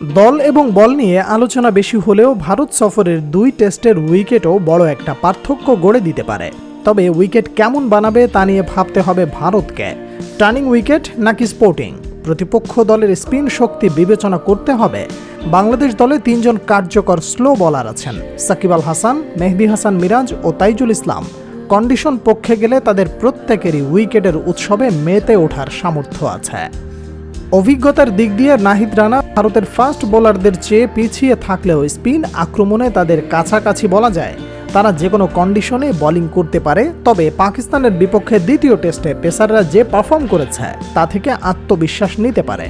দল এবং বল নিয়ে আলোচনা বেশি হলেও ভারত সফরের দুই টেস্টের উইকেটও বড় একটা পার্থক্য গড়ে দিতে পারে। তবে উইকেট কেমন বানাবে তা নিয়ে ভাবতে হবে ভারতকে। টার্নিং উইকেট নাকি স্পোর্টিং? প্রতিপক্ষ দলের স্পিন শক্তি বিবেচনা করতে হবে। বাংলাদেশ দলে তিনজন কার্যকর স্লো বলার আছেন, সাকিব আল হাসান, মেহদি হাসান মিরাজ ও তাইজুল ইসলাম। কন্ডিশন পক্ষে গেলে তাদের প্রত্যেকেরই উইকেটের উৎসবে মেতে ওঠার সামর্থ্য আছে। অভিজ্ঞতার দিক দিয়ে নাহিদ রানা ভারতের ফাস্ট বোলারদের চেয়ে পিছিয়ে থাকলেও স্পিন আক্রমণে তাদের কাছাকাছি বলা যায়। তারা যে কোনো কন্ডিশনে বোলিং করতে পারে, তবে পাকিস্তানের বিপক্ষে দ্বিতীয় টেস্টে পেসাররা যে পারফর্ম করেছে, তা থেকে আত্মবিশ্বাস নিতে পারে।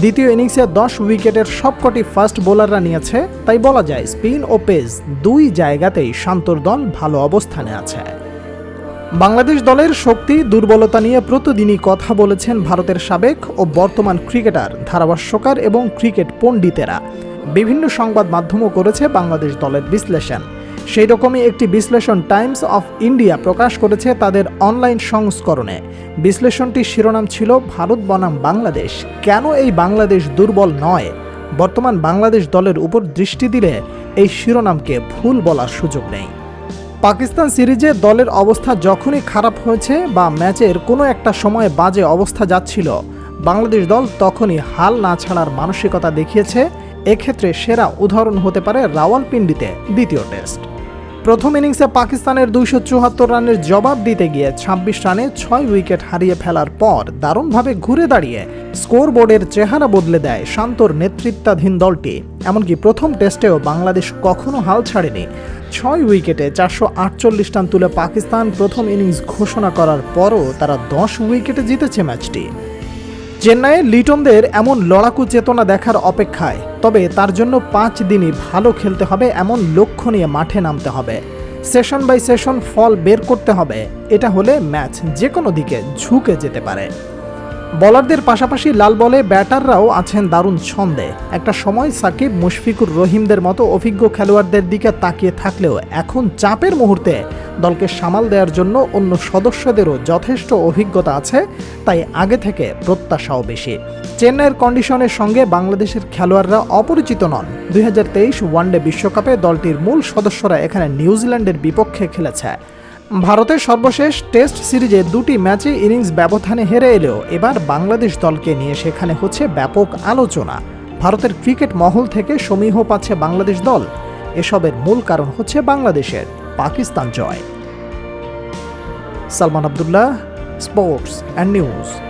দ্বিতীয় ইনিংসে দশ উইকেটের সবকটি ফাস্ট বোলাররা নিয়েছে, তাই বলা যায় স্পিন ও পেস দুই জায়গাতেই শান্তর দল ভালো অবস্থানে আছে। বাংলাদেশ দলের শক্তি, দুর্বলতা নিয়ে প্রতিদিনই কথা বলেছেন ভারতের সাবেক ও বর্তমান ক্রিকেটার, ধারাভাষ্যকার এবং ক্রিকেট পণ্ডিতেরা। বিভিন্ন সংবাদ মাধ্যমও করেছে বাংলাদেশ দলের বিশ্লেষণ। সেই রকমই একটি বিশ্লেষণ টাইমস অফ ইন্ডিয়া প্রকাশ করেছে তাদের অনলাইন সংস্করণে। বিশ্লেষণটির শিরোনাম ছিল, ভারত বনাম বাংলাদেশ। কেন এই বাংলাদেশ দুর্বল নয়? বর্তমান বাংলাদেশ দলের উপর দৃষ্টি দিলে এই শিরোনামকে ভুল বলার সুযোগ নেই। পাকিস্তান সিরিজে দলের অবস্থা যখনই খারাপ হয়েছে বা ম্যাচের কোনো একটা সময়ে বাজে অবস্থা যাচ্ছিল, বাংলাদেশ দল তখনই হাল না ছাড়ার মানসিকতা দেখিয়েছে। এক্ষেত্রে সেরা উদাহরণ হতে পারে রাওয়ালপিন্ডিতে দ্বিতীয় টেস্ট। প্রথম ইনিংসে পাকিস্তানের দুইশো চুয়াত্তর রানের জবাব দিতে গিয়ে ২৬ রানে ছয় উইকেট হারিয়ে ফেলার পর দারুণভাবে ঘুরে দাঁড়িয়ে স্কোর বোর্ডের চেহারা বদলে দেয় শান্তর নেতৃত্বাধীন দলটি। এমনকি প্রথম টেস্টেও বাংলাদেশ কখনো হাল ছাড়েনি। ছয় উইকেটে চারশো আটচল্লিশ রান তুলে পাকিস্তান প্রথম ইনিংস ঘোষণা করার পরও তারা দশ উইকেটে জিতেছে ম্যাচটি। চেন্নাইয়ে লিটনদের এমন লড়াকু চেতনা দেখার অপেক্ষায়, তবে তার জন্য পাঁচ দিনই ভালো খেলতে হবে এমন লক্ষ্য নিয়ে মাঠে নামতে হবে। সেশন বাই সেশন ফল বের করতে হবে, এটা হলে ম্যাচ যে কোনো দিকে ঝুঁকে যেতে পারে। বলারদের পাশাপাশি লাল বলে ব্যাটাররাও আছেন দারুণ ছন্দে। একটা সময় সাকিব, মুশফিকুর রহিমদের মতো অভিজ্ঞ খেলোয়াড়দের দিকে তাকিয়ে থাকলেও এখন চাপের মুহূর্তে দলকে সামাল দেওয়ার জন্য অন্য সদস্যদেরও যথেষ্ট অভিজ্ঞতা আছে, তাই আগে থেকে প্রত্যাশাও বেশি। চেন্নাইয়ের কন্ডিশনের সঙ্গে বাংলাদেশের খেলোয়াড়রা অপরিচিত নন। দুই হাজার তেইশ ওয়ানডে বিশ্বকাপে দলটির মূল সদস্যরা এখানে নিউজিল্যান্ডের বিপক্ষে খেলেছে। ভারতের সর্বশেষ টেস্ট সিরিজে দুটি ম্যাচে ইনিংস ব্যবধানে হেরে এলেও এবার বাংলাদেশ দলকে নিয়ে সেখানে হচ্ছে ব্যাপক আলোচনা। ভারতের ক্রিকেট মহল থেকে সমীহ পাচ্ছে বাংলাদেশ দল। এসবের মূল কারণ হচ্ছে বাংলাদেশের পাকিস্তান জয়। Salman Abdullah, sports and news.